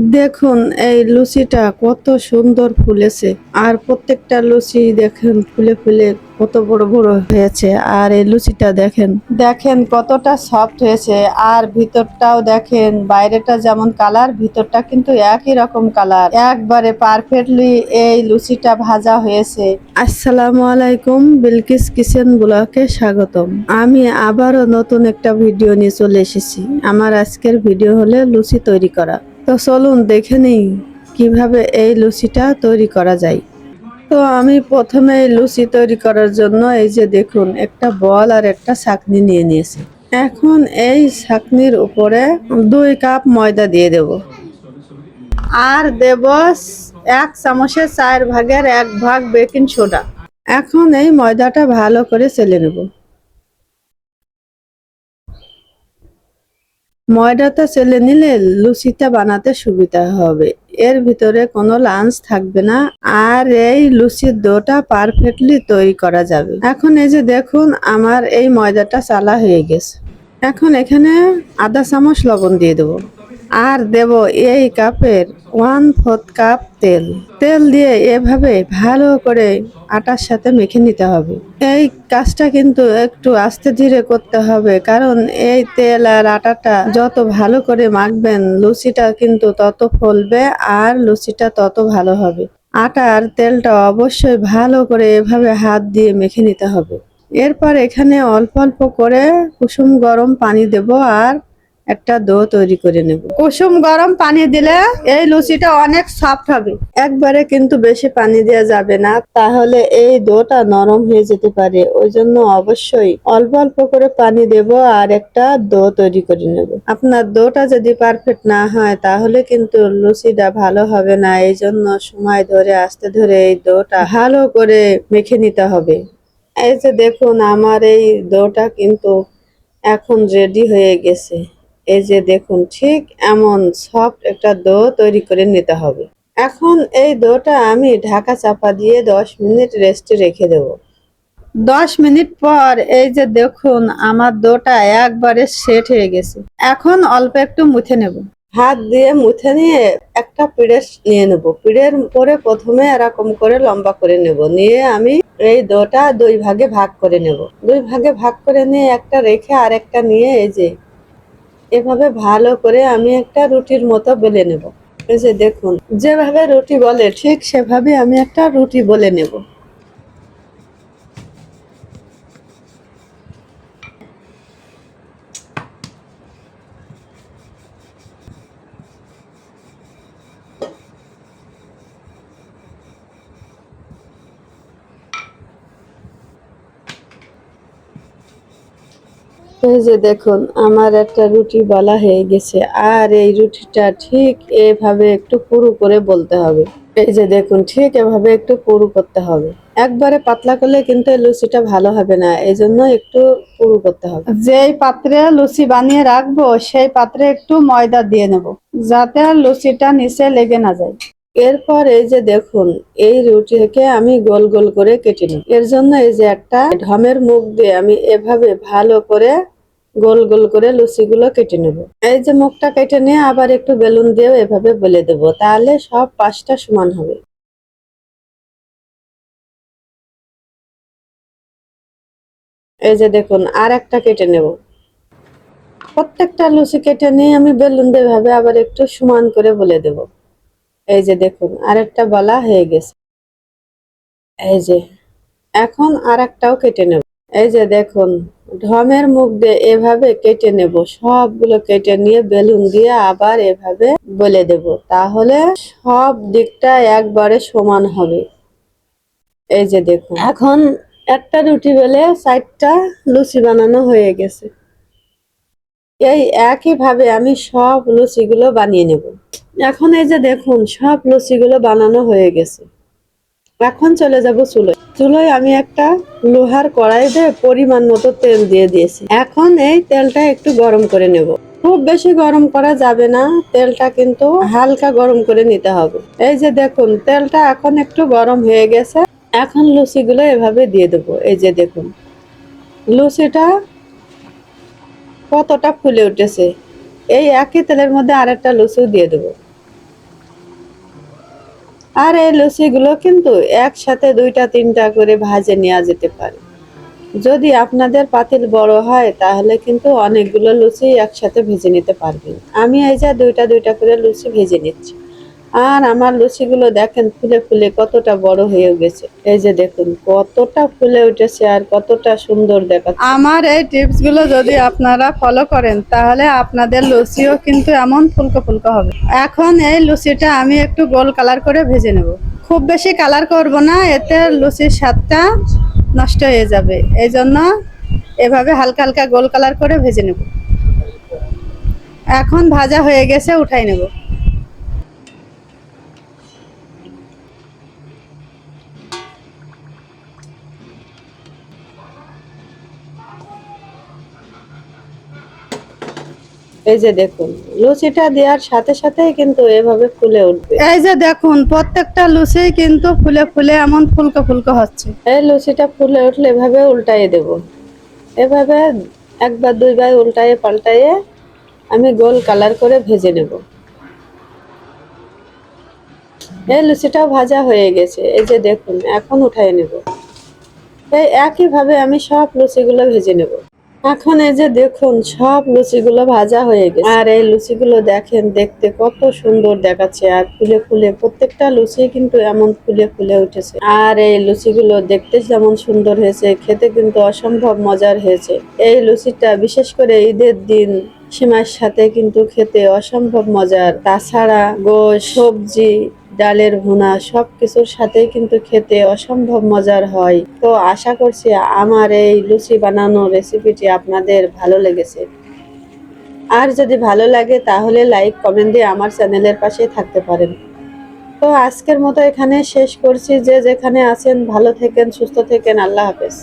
দেখুন, এই লুচিটা কত সুন্দর ফুলেছে। আর প্রত্যেকটা লুচি দেখেন, ফুলে ফুলে কত বড় বড় হয়েছে। আর এই লুচিটা দেখেন দেখেন কতটা সফট হয়েছে। আর ভিতরটাও দেখেন, বাইরেটা যেমন কালার ভিতরটা কিন্তু একই রকম কালার একবারে পারফেক্টলি এই লুচিটা ভাজা হয়েছে। আসসালামু আলাইকুম, বিলকিস কিচেন ব্লকে স্বাগতম। আমি আবারও নতুন একটা ভিডিও নিয়ে চলে এসেছি। আমার আজকের ভিডিও হলে লুচি তৈরি করা। তো চলুন, দেখে নিই কীভাবে এই লুচিটা তৈরি করা যায়। তো আমি প্রথমে লুচি তৈরি করার জন্য এই যে দেখুন, একটা বল আর একটা ছাকনি নিয়ে নিয়েছি। এখন এই ছাকনির উপরে দুই কাপ ময়দা দিয়ে দেব। আর দেব এক চামচের চার ভাগের এক ভাগ বেকিং সোডা। এখন এই ময়দাটা ভালো করে চেলে নেব। ময়দাটা চেলে নিলে লুচিটা বানাতে সুবিধা হবে। এর ভিতরে কোনো লাঞ্চ থাকবে না আর এই লুচির ডোটা পারফেক্টলি তৈরি করা যাবে। এখন এই যে দেখুন, আমার এই ময়দাটা চালা হয়ে গেছে। এখন এখানে আধা চামচ লবণ দিয়ে দেবো। আর দেব এই কাপের ওয়ান ফোর্থ কাপ তেল। তেল দিয়ে এভাবে ভালো করে আটার সাথে মেখে নিতে হবে। এই কাজটা কিন্তু একটু আস্তে ধীরে করতে হবে, কারণ এই তেল আর আটাটা যত ভালো করে মাখবেন, লুচিটা কিন্তু তত ফলবে আর লুচিটা তত ভালো হবে। আটা আর তেলটা অবশ্যই ভালো করে এভাবে হাত দিয়ে মেখে নিতে হবে। এরপর এখানে অল্প অল্প করে কুসুম গরম পানি দেব আর একটা দো তৈরি করে নেব। কুসুম গরম পানি দিলে এই লুচিটা অনেক সফট হবে। একবারে কিন্তু বেশি পানি দেওয়া যাবে না, তাহলে এই দোটা নরম হয়ে যেতে পারে। ওই জন্য অবশ্যই অল্প অল্প করে পানি দেব আর একটা দো তৈরি করে নেব। আপনার দোটা যদি পারফেক্ট না হয়, তাহলে কিন্তু লুচিটা ভালো হবে না। এই জন্য সময় ধরে, আস্তে ধরে এই দোটা ভালো করে মেখে নিতে হবে। এই যে দেখুন, আমার এই দোটা কিন্তু এখন রেডি হয়ে গেছে। এই যে দেখুন, ঠিক এমন সফট একটা দো তৈরি করে নিতে হবে। এখন এই দোটা আমি ঢাকা চাপা দিয়ে দশ মিনিট রেস্টে রেখে দেব। দশ মিনিট পর এই যে দেখুন, আমার দোটা একবারে সেট হয়ে গেছে। এখন অল্প একটু মুথে নেব। হাত দিয়ে মুথে নিয়ে একটা পিড়ে নিয়ে নেব। পিড়ের পরে প্রথমে এরকম করে লম্বা করে নেব। নিয়ে আমি এই দোটা দুই ভাগে ভাগ করে নেব। দুই ভাগে ভাগ করে নিয়ে একটা রেখে আর একটা নিয়ে এই যে এভাবে ভালো করে আমি একটা রুটির মতো বেলে নেব। এই যে দেখুন, যেভাবে রুটি বলে ঠিক সেভাবে আমি একটা রুটি বলে নেব। যে দেখুন, আমার একটা রুটি বলা হয়ে গেছে। আর এই রুটিটা ঠিক এভাবে একটু পুরু করে বলতে হবে। এই যে দেখুন, ঠিক এভাবে একটু পুরু করতে হবে। একবারে পাতলা করলে কিন্তু লুচিটা ভালো হবে না। এই জন্য একটু পুরু করতে হবে। যেই পাত্রে লুচি বানিয়ে রাখব, সেই পাত্রে একটু ময়দা দিয়ে নেব, যাতে লুচিটা নিচে লেগে না যায়। এরপর এই যে দেখুন, এই রুটিকে আমি গোল গোল করে কেটে নিই। এর জন্য এই যে একটা ঢমের মুখ দিয়ে আমি এভাবে ভালো করে গোল গোল করে লুচিগুলো কেটে নেব। এই যে মুখটা কেটে নিয়ে আবার একটু বেলুন দিয়েও এভাবে বলে দেব, তাহলে সব পাঁচটা সমান হবে। এই যে দেখুন আর একটা কেটে নেব। প্রত্যেকটা লুচি কেটে নিয়ে আমি বেলুন দিয়ে ভাবে আবার একটু সমান করে বলে দেব। এই যে দেখুন, আরেকটা বলা হয়ে গেছে। এই যে, এখন আর একটাও কেটে নেব। এই যে দেখুন, ঢমের মুখ দিয়ে এভাবে কেটে নেব। সবগুলো কেটে নিয়ে বেলুন দিয়ে আবার এভাবে বলে দেব। তাহলে সব দিকটা একবারে সমান হবে। এই যে দেখুন, এখন একটা রুটি বেলে চারটা লুচি বানানো হয়ে গেছে। এই একই ভাবে আমি সব লুচিগুলো বানিয়ে নেব। এখন এই যে দেখুন, সব লুচিগুলো বানানো হয়ে গেছে। এখন চলে যাব চুলোয়। চুলোয় আমি একটা লোহার কড়াইতে পরিমাণ মতো তেল দিয়ে দিয়েছি। এখন এই তেলটা একটু গরম করে নেব। খুব বেশি গরম করা যাবে না, তেলটা কিন্তু হালকা গরম করে নিতে হবে। এই যে দেখুন, তেলটা এখন একটু গরম হয়ে গেছে। এখন লুচিগুলো এভাবে দিয়ে দেবো। এই যে দেখুন, লুচিটা কতটা ফুলে উঠেছে? এই একই তেলের মধ্যে আর একটা লুচিও দিয়ে দেব। আর এই লুচিগুলো কিন্তু একসাথে দুইটা, তিনটা করে ভাজে নেওয়া যেতে পারে। যদি আপনাদের পাতিল বড় হয়, তাহলে কিন্তু অনেকগুলো লুচি একসাথে ভেজে নিতে পারবেন। আমি এই যা দুইটা দুইটা করে লুচি ভেজে নিচ্ছি। আর আমার লুচিগুলো দেখেন ফুলে ফুলে কতটা বড় হয়ে গেছে। এই যে দেখুন, কতটা ফুলে উঠেছে আর কতটা সুন্দর দেখাচ্ছে। আমার এই টিপসগুলো যদি আপনারা ফলো করেন, তাহলে আপনাদের লুচিও কিন্তু এমন ফুলকো ফুলকো হবে। এখন এই লুচিটা আমি একটু গোল কালার করে ভেজে নেব। খুব বেশি কালার করব না, এতে লুচির স্বাদটা নষ্ট হয়ে যাবে। এই জন্য এভাবে হালকা হালকা গোল কালার করে ভেজে নেব। এখন ভাজা হয়ে গেছে, উঠাই নেব। এই যে দেখুন লুচিটা দেওয়ার সাথে সাথেই কিন্তু এভাবে ফুলে উঠবে। এই যে দেখুন প্রত্যেকটা লুচি কিন্তু ফুলে ফুলে এমন ফুলকো ফুলকো হচ্ছে। এই লুচিটা ফুলে উঠলে এভাবে উল্টাইয়ে দেব। এভাবে একবার দুইবার উল্টাইয়ে পাল্টাইয়ে আমি গোল কালার করে ভেজে নেব। এই লুচিটাও ভাজা হয়ে গেছে। এই যে দেখুন এখন উঠাই নেব। এই একইভাবে আমি সব লুচিগুলো ভেজে নেব। এখন এই যে দেখুন, সব লুচিগুলো ভাজা হয়ে গেছে। আর এই লুচিগুলো দেখেন, দেখতে কত সুন্দর দেখাচ্ছে। আর ফুলে ফুলে, প্রত্যেকটা লুচি কিন্তু এমন ফুলে ফুলে উঠেছে। আর এই লুচিগুলো দেখতে যেমন সুন্দর হয়েছে, খেতে কিন্তু অসম্ভব মজার হয়েছে। এই লুচিটা বিশেষ করে ঈদের দিন, সীমার সাথে কিন্তু খেতে অসম্ভব মজার। তাছাড়া গোশ, সবজি ডালের ভুনা সব কিছুর সাথেই কিন্তু খেতে অসম্ভব মজার হয়। তো আশা করছি আমার এই লুচি বানানো রেসিপিটি আপনাদের ভালো লেগেছে। আর যদি ভালো লাগে তাহলে লাইক কমেন্ট দিয়ে আমার চ্যানেলের পাশে থাকতে পারেন। তো আজকের মতো এখানে শেষ করছি। যে যেখানে আছেন ভালো থেকেন, সুস্থ থেকেন, আল্লাহ হাফেজ।